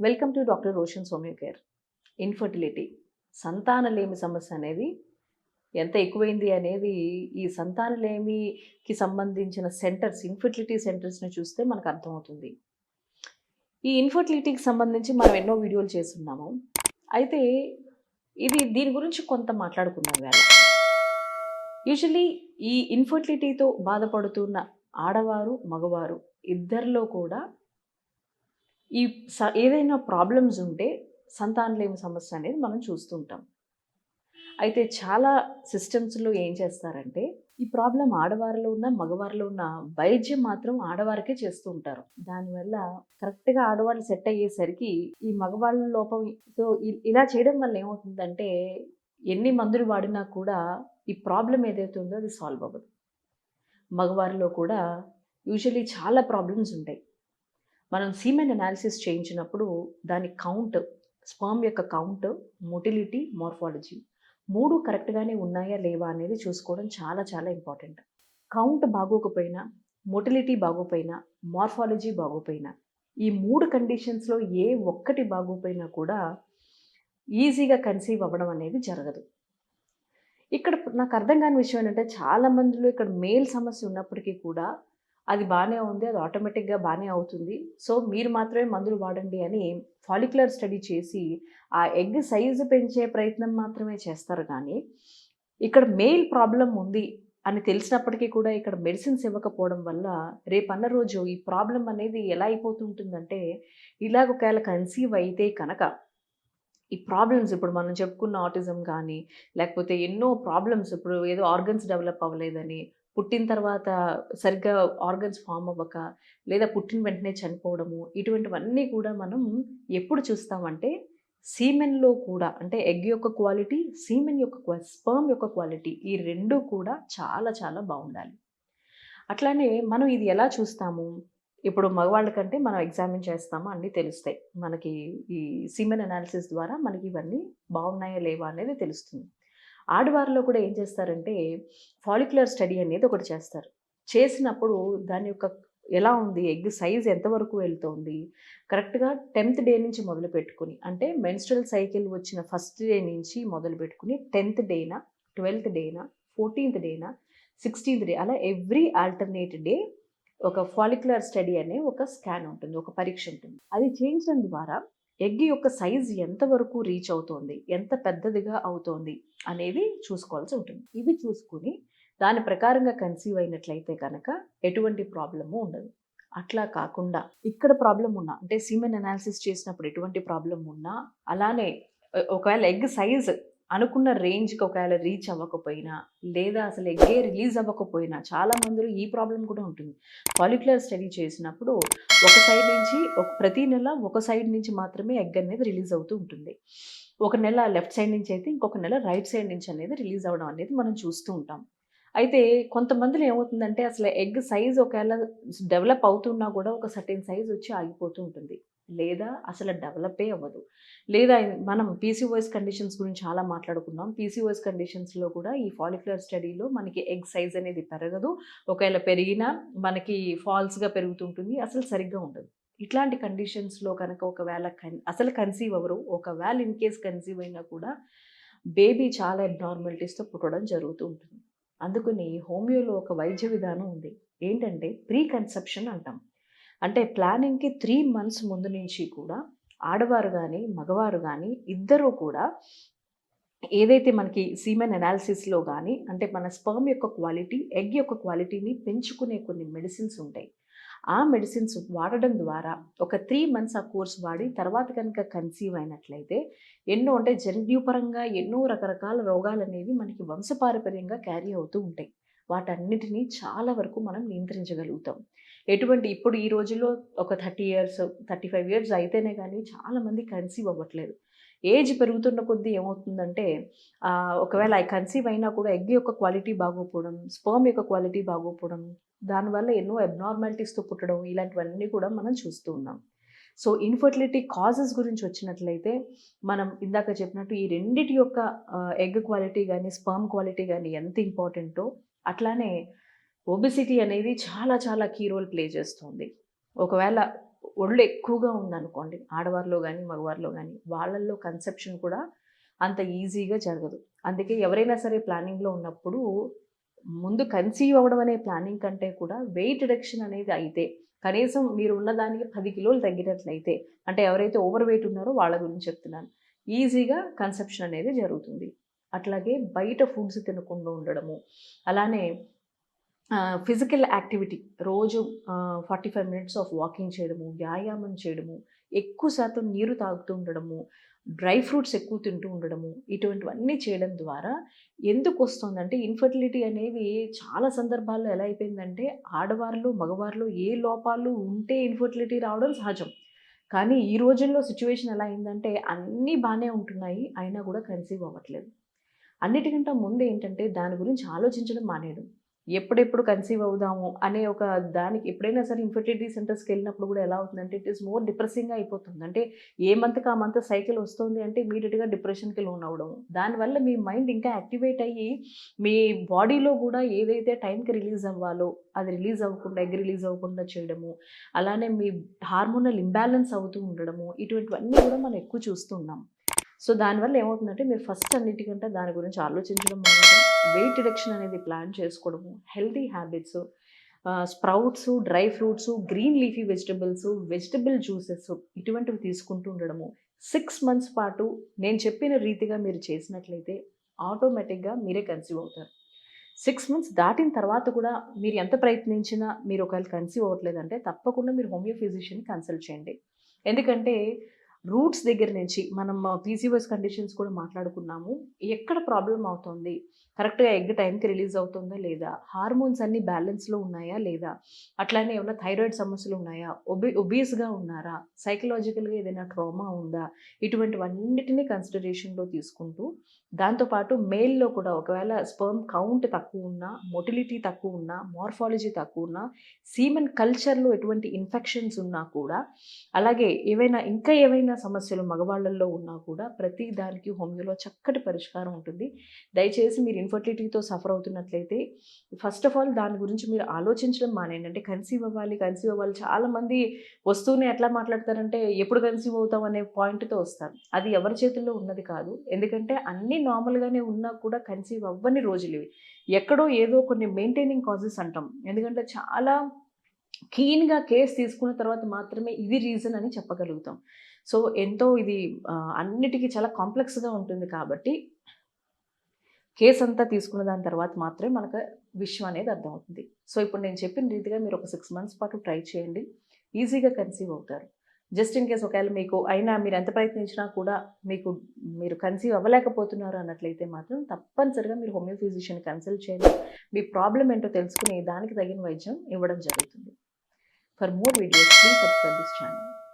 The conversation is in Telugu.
Welcome to doctor Roshan Somya care infertility సంతానలేమి సమస్య అనేది ఎంత ఎక్కువైంది అనేది ఈ సంతానలేమికి సంబంధించిన సెంటర్స్ ఇన్ఫర్టిలిటీ సెంటర్స్ని చూస్తే మనకు అర్థమవుతుంది. ఈ ఇన్ఫర్టిలిటీకి సంబంధించి మనం ఎన్నో వీడియోలు చేస్తున్నాము. అయితే ఇది దీని గురించి కొంత మాట్లాడుకున్నాం వేళ యూజువలీ ఈ ఇన్ఫర్టిలిటీతో బాధపడుతున్న ఆడవారు మగవారు ఇద్దరిలో కూడా ఈ స ఏదైనా ప్రాబ్లమ్స్ ఉంటే సంతానలేమి సమస్య అనేది మనం చూస్తుంటాం. అయితే చాలా సిస్టమ్స్లో ఏం చేస్తారంటే ఈ ప్రాబ్లం ఆడవారిలో ఉన్న మగవారిలో ఉన్న వైద్యం మాత్రం ఆడవారికే చేస్తూ ఉంటారు. దానివల్ల కరెక్ట్గా ఆడవాళ్ళు సెట్ అయ్యేసరికి ఈ మగవాళ్ళ లోపం సో ఇ- ఇలా చేయడం వల్ల ఏమవుతుందంటే ఎన్ని మందులు వాడినా కూడా ఈ ప్రాబ్లం ఏదైతే ఉందో అది సాల్వ్ అవ్వదు. మగవారిలో కూడా యూజువలీ చాలా ప్రాబ్లమ్స్ ఉంటాయి. మనం సీమెన్ అనాలిసిస్ చేయించినప్పుడు దాని కౌంట్ స్పర్మ్ యొక్క కౌంట్ మొటిలిటీ మార్ఫాలజీ మూడు కరెక్ట్గానే ఉన్నాయా లేవా అనేది చూసుకోవడం చాలా చాలా ఇంపార్టెంట్ కౌంట్ బాగోకపోయినా మొటిలిటీ బాగోపోయినా మార్ఫాలజీ బాగోపోయినా ఈ మూడు కండిషన్స్లో ఏ ఒక్కటి బాగోపోయినా కూడా ఈజీగా కన్సీవ్ అవ్వడం అనేది జరగదు. ఇక్కడ నాకు అర్థం కాని విషయం ఏంటంటే చాలా మందిలో ఇక్కడ మేల్ సమస్య ఉన్నప్పటికీ కూడా అది బాగానే ఉంది అది ఆటోమేటిక్గా బాగానే అవుతుంది. సో మీరు మాత్రమే మందులు వాడండి అని ఫాలిక్యులర్ స్టడీ చేసి ఆ ఎగ్ సైజు పెంచే ప్రయత్నం మాత్రమే చేస్తారు. కానీ ఇక్కడ మెయిల్ ప్రాబ్లం ఉంది అని తెలిసినప్పటికీ కూడా ఇక్కడ మెడిసిన్స్ ఇవ్వకపోవడం వల్ల రేపన్న రోజు ఈ ప్రాబ్లం అనేది ఎలా అయిపోతుంటుందంటే ఇలాగ ఒకవేళ కన్సీవ్ అయితే కనుక ఈ ప్రాబ్లమ్స్ ఇప్పుడు మనం చెప్పుకున్న ఆటిజం కానీ లేకపోతే ఎన్నో ప్రాబ్లమ్స్ ఇప్పుడు ఏదో ఆర్గన్స్ డెవలప్ అవ్వలేదని పుట్టిన తర్వాత సరిగ్గా ఆర్గన్స్ ఫామ్ అవ్వక లేదా పుట్టిన వెంటనే చనిపోవడము ఇటువంటివన్నీ కూడా మనం ఎప్పుడు చూస్తామంటే సీమెన్లో కూడా అంటే ఎగ్ యొక్క క్వాలిటీ సీమెన్ యొక్క స్పర్మ్ యొక్క క్వాలిటీ ఈ రెండు కూడా చాలా చాలా బాగుండాలి. అట్లానే మనం ఇది ఎలా చూస్తాము? ఇప్పుడు మగవాళ్ళ కంటే మనం ఎగ్జామిన్ చేస్తామో? అన్నీ తెలుస్తాయి. మనకి ఈ సీమెన్ అనాలిసిస్ ద్వారా మనకి ఇవన్నీ బాగున్నాయా? లేవా? అనేది తెలుస్తుంది. ఆడవారిలో కూడా ఏం చేస్తారంటే ఫాలిక్యులర్ స్టడీ అనేది ఒకటి చేస్తారు. చేసినప్పుడు దాని యొక్క ఎలా ఉంది ఎగ్ సైజ్ ఎంతవరకు వెళ్తోంది కరెక్ట్గా టెన్త్ డే నుంచి మొదలు పెట్టుకుని అంటే మెన్స్ట్రల్ సైకిల్ వచ్చిన ఫస్ట్ డే నుంచి మొదలు పెట్టుకుని టెన్త్ డేనా ట్వెల్త్ డేనా ఫోర్టీన్త్ డేనా సిక్స్టీన్త్ డే అలా ఎవ్రీ ఆల్టర్నేట్ డే ఒక ఫాలిక్యులర్ స్టడీ అనే ఒక స్కాన్ ఉంటుంది ఒక పరీక్ష ఉంటుంది. అది చేయించడం ద్వారా ఎగ్ యొక్క సైజ్ ఎంతవరకు రీచ్ అవుతోంది? ఎంత పెద్దదిగా అవుతోంది? అనేది చూసుకోవాల్సి ఉంటుంది. ఇవి చూసుకుని దాని ప్రకారంగా కన్సీవ్ అయినట్లయితే కనుక ఎటువంటి ప్రాబ్లము ఉండదు. అట్లా కాకుండా ఇక్కడ ప్రాబ్లం ఉన్నా అంటే సీమెన్ అనాలిసిస్ చేసినప్పుడు ఎటువంటి ప్రాబ్లం ఉన్నా అలానే ఒకవేళ ఎగ్ సైజ్ అనుకున్న రేంజ్కి ఒకవేళ రీచ్ అవ్వకపోయినా లేదా అసలు ఎగ్గే రిలీజ్ అవ్వకపోయినా చాలా మందిలో ఈ ప్రాబ్లం కూడా ఉంటుంది. పాలిక్యులర్ స్టడీ చేసినప్పుడు ఒక సైడ్ నుంచి ఒక ప్రతి నెల ఒక సైడ్ నుంచి మాత్రమే ఎగ్ అనేది రిలీజ్ అవుతూ ఉంటుంది. ఒక నెల లెఫ్ట్ సైడ్ నుంచి అయితే ఇంకొక నెల రైట్ సైడ్ నుంచి అనేది రిలీజ్ అవ్వడం అనేది మనం చూస్తూ ఉంటాం. అయితే కొంతమందిలో ఏమవుతుందంటే అసలు ఎగ్ సైజ్ ఒకవేళ డెవలప్ అవుతున్నా కూడా ఒక సర్టెన్ సైజ్ వచ్చి ఆగిపోతూ ఉంటుంది. లేదా అసలు డెవలపే అవ్వదు. లేదా మనం పీసీఓఎస్ కండిషన్స్ గురించి చాలా మాట్లాడుకున్నాం. పీసీఓఎస్ కండిషన్స్లో కూడా ఈ ఫాలిక్యులర్ స్టడీలో మనకి ఎగ్ సైజ్ అనేది పెరగదు. ఒకవేళ పెరిగినా మనకి ఫాల్స్గా పెరుగుతుంటుంది అసలు సరిగ్గా ఉండదు. ఇట్లాంటి కండిషన్స్లో కనుక ఒకవేళ కన్ అసలు కన్సీవ్ అవ్వరు. ఒకవేళ ఇన్ కేస్ కన్సీవ్ అయినా కూడా బేబీ చాలా అబ్నార్మాలిటీస్తో పుట్టడం జరుగుతూ ఉంటుంది. అందుకని హోమియోలో ఒక వైద్య విధానం ఉంది. ఏంటంటే ప్రీ కన్సెప్షన్ అంటాం. అంటే ప్లానింగ్కి త్రీ మంత్స్ ముందు నుంచి కూడా ఆడవారు కానీ మగవారు కానీ ఇద్దరూ కూడా ఏదైతే మనకి సీమెన్ అనాలిసిస్లో కానీ అంటే మన స్పర్మ్ యొక్క క్వాలిటీ ఎగ్ యొక్క క్వాలిటీని పెంచుకునే కొన్ని మెడిసిన్స్ ఉంటాయి. ఆ మెడిసిన్స్ వాడడం ద్వారా ఒక త్రీ మంత్స్ ఆ కోర్స్ వాడి తర్వాత కనుక కన్సీవ్ అయినట్లయితే ఎన్నో అంటే జన్యుపరంగా ఎన్నో రకరకాల రోగాలు అనేవి మనకి వంశపారపర్యంగా క్యారీ అవుతూ ఉంటాయి. వాటన్నిటినీ చాలా వరకు మనం నియంత్రించగలుగుతాం. ఎటువంటి ఇప్పుడు ఈ రోజుల్లో ఒక thirty years thirty five years అయితేనే కానీ చాలామంది కన్సీవ్ అవ్వట్లేదు. ఏజ్ పెరుగుతున్న కొద్దీ ఏమవుతుందంటే ఆ, ఒకవేళ కన్సీవ్ అయినా కూడా ఎగ్ యొక్క క్వాలిటీ బాగోపోవడం స్పర్మ్ యొక్క క్వాలిటీ బాగోపోవడం దానివల్ల ఎన్నో అబ్నార్మాలిటీస్తో పుట్టడం ఇలాంటివన్నీ కూడా మనం చూస్తూ ఉన్నాం. సో ఇన్ఫర్టిలిటీ కాజెస్ గురించి వచ్చినట్లయితే మనం ఇందాక చెప్పినట్టు ఈ రెండిటి యొక్క ఎగ్ క్వాలిటీ కానీ స్పర్మ్ క్వాలిటీ కానీ ఎంత ఇంపార్టెంటో అట్లానే ఒబిసిటీ అనేది చాలా చాలా కీ రోల్ ప్లే చేస్తుంది. ఒకవేళ ఒళ్ళు ఎక్కువగా ఉందనుకోండి ఆడవారిలో కానీ మగవారిలో కానీ వాళ్ళల్లో కన్సెప్షన్ కూడా అంత ఈజీగా జరగదు. అందుకే ఎవరైనా సరే ప్లానింగ్లో ఉన్నప్పుడు ముందు కన్సీవ్ అవ్వడం అనే ప్లానింగ్ కంటే కూడా వెయిట్ రిడక్షన్ అనేది అయితే కనీసం మీరు ఉన్నదానికి పది కిలోలు తగ్గినట్లయితే అంటే ఎవరైతే ఓవర్ వెయిట్ ఉన్నారో వాళ్ళ గురించి చెప్తున్నాను ఈజీగా కన్సెప్షన్ అనేది జరుగుతుంది. అట్లాగే బయట ఫుడ్స్ తినకుండా ఉండడము. అలానే ఫిజికల్ యాక్టివిటీ రోజు forty five minutes of walking చేయడము వ్యాయామం చేయడము ఎక్కువ శాతం నీరు తాగుతూ ఉండడము డ్రై ఫ్రూట్స్ ఎక్కువ తింటూ ఉండడము ఇటువంటివన్నీ చేయడం ద్వారా ఎందుకు వస్తుందంటే ఇన్ఫర్టిలిటీ అనేది చాలా సందర్భాల్లో ఎలా అయిపోయిందంటే ఆడవారిలో మగవారిలో ఏ లోపాలు ఉంటే ఇన్ఫర్టిలిటీ రావడం సహజం. కానీ ఈ రోజుల్లో సిచ్యువేషన్ ఎలా అయిందంటే అన్నీ బాగానే ఉంటున్నాయి అయినా కూడా కన్సీవ్ అవ్వట్లేదు. అన్నిటికంటే ముందు ఏంటంటే దాని గురించి ఆలోచించడం మానేయడం. ఎప్పుడెప్పుడు కన్సీవ్ అవుదాము అనే ఒక దానికి ఎప్పుడైనా సరే ఇన్ఫర్టిలిటీ సెంటర్స్కి వెళ్ళినప్పుడు కూడా ఎలా అవుతుందంటే ఇట్ ఈస్ మోర్ డిప్రెసింగ్గా అయిపోతుంది. అంటే ఏ మంత్కి ఆ మంత్ సైకిల్ వస్తుంది అంటే ఇమీడియట్గా డిప్రెషన్కి లోన్ అవ్వడం. దానివల్ల మీ మైండ్ ఇంకా యాక్టివేట్ అయ్యి మీ బాడీలో కూడా ఏదైతే టైంకి రిలీజ్ అవ్వాలో అది రిలీజ్ అవ్వకుండా ఎగ్ రిలీజ్ అవ్వకుండా చేయడము అలానే మీ హార్మోనల్ ఇంబ్యాలెన్స్ అవుతూ ఉండడము ఇటువంటివన్నీ కూడా మనం ఎక్కువ చూస్తున్నాం సో దానివల్ల ఏమవుతుందంటే మీరు ఫస్ట్ అన్నిటికంటే దాని గురించి ఆలోచించడం అనేది వెయిట్ రిడక్షన్ అనేది ప్లాన్ చేసుకోవడము healthy habits sprouts dry fruits green leafy vegetables vegetable juices ఇటువంటివి తీసుకుంటూ ఉండడము. సిక్స్ మంత్స్ పాటు నేను చెప్పిన రీతిగా మీరు చేసినట్లయితే ఆటోమేటిక్గా మీరే కన్సీవ్ అవుతారు. సిక్స్ మంత్స్ దాటిన తర్వాత కూడా మీరు ఎంత ప్రయత్నించినా మీరు ఒకవేళ కన్సీవ్ అవ్వట్లేదంటే తప్పకుండా మీరు హోమియో ఫిజిషియన్ కన్సల్ట్ చేయండి. ఎందుకంటే రూట్స్ దగ్గర నుంచి మనం పీసీఓఎస్ కండిషన్స్ కూడా మాట్లాడుకున్నాము. ఎక్కడ ప్రాబ్లం అవుతుంది? కరెక్ట్గా ఎగ్ టైంకి రిలీజ్ అవుతుందా లేదా? హార్మోన్స్ అన్ని బ్యాలెన్స్లో ఉన్నాయా లేదా? అట్లానే ఏమైనా థైరాయిడ్ సమస్యలు ఉన్నాయా? ఒబి ఒబీస్గా ఉన్నారా? సైకలాజికల్గా ఏదైనా ట్రామా ఉందా? ఇటువంటివన్నిటినీ కన్సిడరేషన్లో తీసుకుంటూ దాంతోపాటు మేల్లో కూడా ఒకవేళ స్పర్మ్ కౌంట్ తక్కువ ఉన్నా మొటిలిటీ తక్కువ ఉన్నా మార్ఫాలజీ తక్కువ ఉన్నా సీమెన్ కల్చర్లో ఎటువంటి ఇన్ఫెక్షన్స్ ఉన్నా కూడా అలాగే ఏవైనా ఇంకా ఏవైనా సమస్యలు మగవాళ్ళల్లో ఉన్నా కూడా ప్రతి దానికి హోమియోలో చక్కటి పరిష్కారం ఉంటుంది. దయచేసి మీరు ఇన్ఫర్టిలిటీతో సఫర్ అవుతున్నట్లయితే ఫస్ట్ ఆఫ్ ఆల్ దాని గురించి మీరు ఆలోచించడం మానేయండి. అంటే కన్సీవ్ అవ్వాలి కన్సీవ్ అవ్వాలి. చాలామంది వస్తూనే ఎట్లా మాట్లాడతారంటే ఎప్పుడు కన్సీవ్ అవుతాం అనే పాయింట్తో వస్తారు. అది ఎవరి చేతుల్లో ఉన్నది కాదు. ఎందుకంటే అన్నీ నార్మల్గానే ఉన్నా కూడా కన్సీవ్ అవ్వని రోజులు ఇవి. ఎక్కడో ఏదో కొన్ని మెయింటైనింగ్ కాజెస్ అంటాం. ఎందుకంటే చాలా కీన్గా కేసు తీసుకున్న తర్వాత మాత్రమే ఇది రీజన్ అని చెప్పగలుగుతాం. సో ఎంతో ఇది అన్నిటికీ చాలా కాంప్లెక్స్గా ఉంటుంది కాబట్టి కేసు అంతా తీసుకున్న దాని తర్వాత మాత్రమే మనకు విషయం అనేది అర్థమవుతుంది. సో ఇప్పుడు నేను చెప్పిన రీతిగా మీరు ఒక సిక్స్ మంత్స్ పాటు ట్రై చేయండి. ఈజీగా కన్సీవ్ అవుతారు. జస్ట్ ఇన్ కేస్ ఒకవేళ మీకు అయినా మీరు ఎంత ప్రయత్నించినా కూడా మీకు మీరు కన్సీవ్ అవ్వలేకపోతున్నారు అన్నట్లయితే మాత్రం తప్పనిసరిగా మీరు హోమియో ఫిజిషియన్ కన్సల్ట్ చేయండి. మీ ప్రాబ్లం ఏంటో తెలుసుకుని దానికి తగిన వైద్యం ఇవ్వడం జరుగుతుంది. For more videos please subscribe this channel